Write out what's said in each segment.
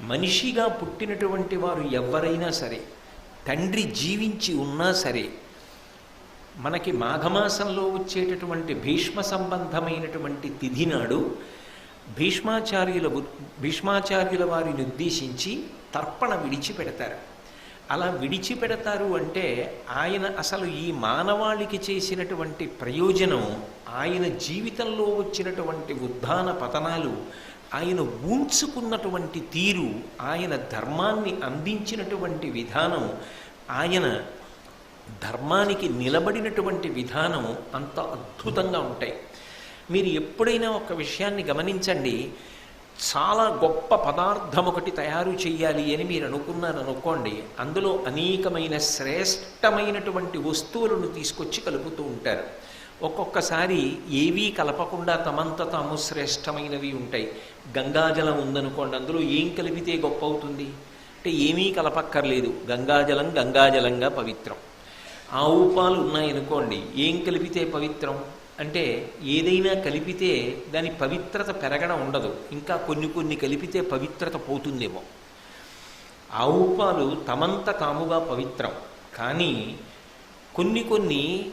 మనిషిగా పుట్టినటువంటి వారు ఎవరైనా సరే తండ్రి జీవించి ఉన్నా సరే మనకి మాఘమాసంలో వచ్చేటటువంటి భీష్మ సంబంధమైనటువంటి తిథి నాడు భీష్మాచార్యుల భీష్మాచార్యుల వారిని ఉద్దేశించి తర్పణ విడిచిపెడతారు. అలా విడిచిపెడతారు అంటే ఆయన అసలు ఈ మానవాళికి చేసినటువంటి ప్రయోజనం ఆయన జీవితంలో వచ్చినటువంటి ఉద్ధాన పతనాలు ఆయన ఊంచుకున్నటువంటి తీరు ఆయన ధర్మాన్ని అందించినటువంటి విధానం ఆయన ధర్మానికి నిలబడినటువంటి విధానం అంత అద్భుతంగా ఉంటాయి. మీరు ఎప్పుడైనా ఒక విషయాన్ని గమనించండి చాలా గొప్ప పదార్థం ఒకటి తయారు చేయాలి అని మీరు అనుకున్నారు అనుకోండి అందులో అనేకమైన శ్రేష్టమైనటువంటి వస్తువులను తీసుకొచ్చి కలుపుతూ ఉంటారు. ఒక్కొక్కసారి ఏవీ కలపకుండా తమంత తాము శ్రేష్టమైనవి ఉంటాయి. గంగాజలం ఉందనుకోండి అందులో ఏం కలిపితే గొప్ప అవుతుంది అంటే ఏమీ కలపక్కర్లేదు. గంగాజలం గంగాజలంగా పవిత్రం. ఆవు పాలు ఉన్నాయనుకోండి ఏం కలిపితే పవిత్రం? అంటే ఏదైనా కలిపితే దాని పవిత్రత పెరగడం ఉండదు. ఇంకా కొన్ని కొన్ని కలిపితే పవిత్రత పోతుందేమో. ఆవు పాలు తమంత తాముగా పవిత్రం. కానీ కొన్ని కొన్ని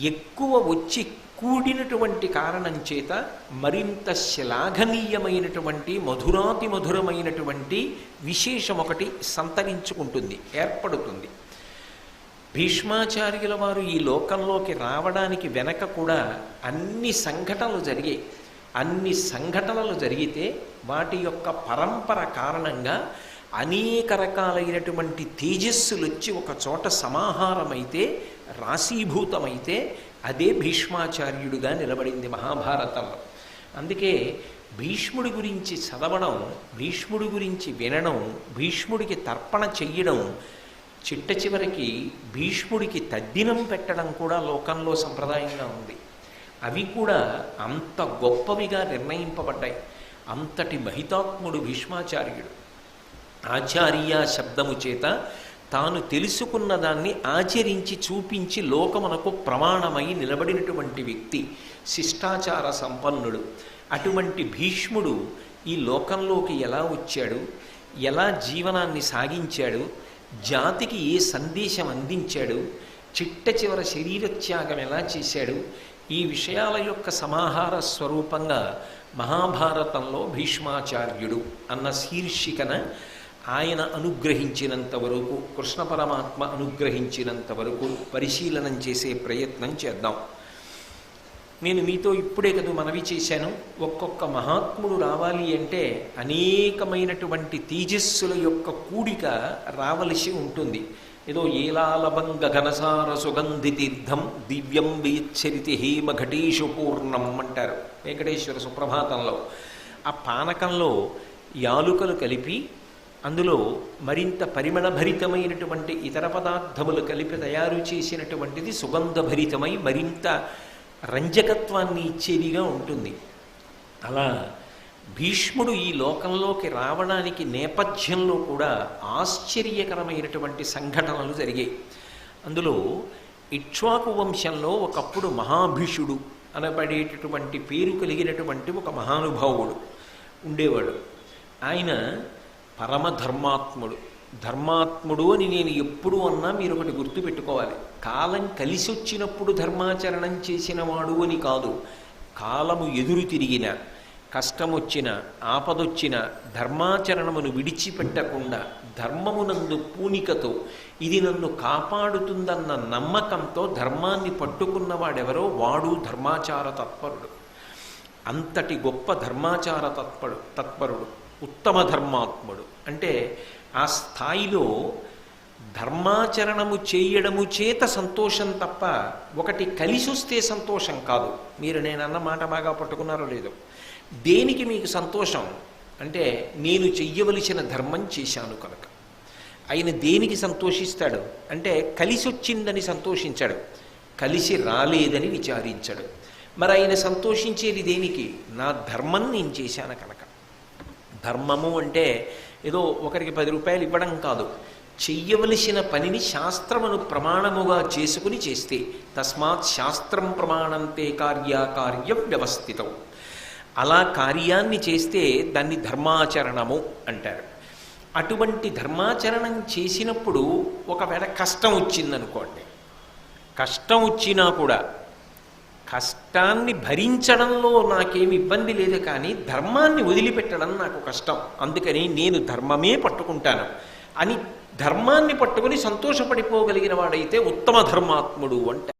ఎక్కువ వచ్చి కూడినటువంటి కారణం చేత మరింత శ్లాఘనీయమైనటువంటి మధురాతి మధురమైనటువంటి విశేషం ఒకటి సంతరించుకుంటుంది ఏర్పడుతుంది. భీష్మాచార్యుల వారు ఈ లోకంలోకి రావడానికి వెనక కూడా అన్ని సంఘటనలు జరిగాయి. అన్ని సంఘటనలు జరిగితే వాటి యొక్క పరంపర కారణంగా అనేక రకాలైనటువంటి తేజస్సులు వచ్చి ఒక చోట సమాహారమైతే రాశీభూతమైతే అదే భీష్మాచార్యుడిగా నిలబడింది మహాభారతంలో అందుకే భీష్ముడి గురించి చదవడం భీష్ముడి గురించి వినడం భీష్ముడికి తర్పణ చెయ్యడం చిట్ట చివరికి భీష్ముడికి తద్దినం పెట్టడం కూడా లోకంలో సంప్రదాయంగా ఉంది. అవి కూడా అంత గొప్పవిగా నిర్ణయింపబడ్డాయి. అంతటి మహితాత్ముడు భీష్మాచార్యుడు. ఆచార్య శబ్దము చేత తాను తెలుసుకున్న దాన్ని ఆచరించి చూపించి లోకమునకు ప్రమాణమై నిలబడినటువంటి వ్యక్తి శిష్టాచార సంపన్నుడు. అటువంటి భీష్ముడు ఈ లోకంలోకి ఎలా వచ్చాడు? ఎలా జీవనాన్ని సాగించాడు? జాతికి ఏ సందేశం అందించాడు? చిట్ట చివర శరీరత్యాగం ఎలా చేశాడు? ఈ విషయాల యొక్క సమాహార స్వరూపంగా మహాభారతంలో భీష్మాచార్యుడు అన్న శీర్షికన ఆయన అనుగ్రహించినంత వరకు కృష్ణ పరమాత్మ అనుగ్రహించినంత వరకు పరిశీలనం చేసే ప్రయత్నం చేద్దాం. నేను మీతో ఇప్పుడే కదా మనవి చేశాను. ఒక్కొక్క మహాత్ముడు రావాలి అంటే అనేకమైనటువంటి తేజస్సుల యొక్క కూడిక రావలసి ఉంటుంది. ఏదో ఏలాలభంగ ఘనసార సుగంధి తీర్థం దివ్యం వీచ్చరితి హేమ ఘటేషు పూర్ణం అంటారు. వెంకటేశ్వర సుప్రభాతంలో. ఆ పానకంలో యాలుకలు కలిపి అందులో మరింత పరిమళభరితమైనటువంటి ఇతర పదార్థములు కలిపి తయారు చేసినటువంటిది సుగంధభరితమై మరింత రంజకత్వాన్ని ఇచ్చేదిగా ఉంటుంది. అలా భీష్ముడు ఈ లోకంలోకి రావడానికి నేపథ్యంలో కూడా ఆశ్చర్యకరమైనటువంటి సంఘటనలు జరిగాయి. అందులో ఇక్ష్వాకు వంశంలో ఒకప్పుడు మహాభీషుడు అనబడేటటువంటి పేరు కలిగినటువంటి ఒక మహానుభావుడు ఉండేవాడు. ఆయన పరమధర్మాత్ముడు. ధర్మాత్ముడు అని నేను ఎప్పుడు అన్నా మీరు ఒకటి గుర్తుపెట్టుకోవాలి. కాలం కలిసి వచ్చినప్పుడు ధర్మాచరణం చేసినవాడు అని కాదు. కాలము ఎదురు తిరిగిన కష్టమొచ్చిన ఆపదొచ్చిన ధర్మాచరణమును విడిచిపెట్టకుండా ధర్మమునందు పూనికతో ఇది నన్ను కాపాడుతుందన్న నమ్మకంతో ధర్మాన్ని పట్టుకున్నవాడెవరో వాడు ధర్మాచార తత్పరుడు. అంతటి గొప్ప ధర్మాచార తత్పడు తత్పరుడు. ఉత్తమ ధర్మాత్ముడు. అంటే ఆ స్థాయిలో ధర్మాచరణము చేయడము చేత సంతోషం తప్ప ఒకటి కలిసి వస్తే సంతోషం కాదు. మీరు నేను అన్న మాట బాగా పట్టుకున్నారో లేదో. దేనికి మీకు సంతోషం? అంటే నేను చెయ్యవలసిన ధర్మం చేశాను కనుక. ఆయన దేనికి సంతోషిస్తాడు? అంటే కలిసి వచ్చిందని సంతోషించాడు. కలిసి రాలేదని విచారించాడు. మరి ఆయన సంతోషించేది దేనికి? నా ధర్మం నేను చేశాను కనుక. ధర్మము అంటే ఏదో ఒకరికి పది రూపాయలు ఇవ్వడం కాదు. చెయ్యవలసిన పనిని శాస్త్రమును ప్రమాణముగా చేసుకుని చేస్తే తస్మాత్ శాస్త్రం ప్రమాణంతే కార్యాకార్యం వ్యవస్థితం. అలా కార్యాన్ని చేస్తే దాన్ని ధర్మాచరణము అంటారు. అటువంటి ధర్మాచరణం చేసినప్పుడు ఒకవేళ కష్టం వచ్చిందనుకోండి కష్టం వచ్చినా కూడా కష్టాన్ని భరించడంలో నాకేమి ఇబ్బంది లేదు కానీ ధర్మాన్ని వదిలిపెట్టడం నాకు కష్టం. అందుకని నేను ధర్మమే పట్టుకుంటాను. అని ధర్మాన్ని పట్టుకుని సంతోషపడిపోగలిగిన వాడైతే ఉత్తమ ధర్మాత్ముడు అంటే.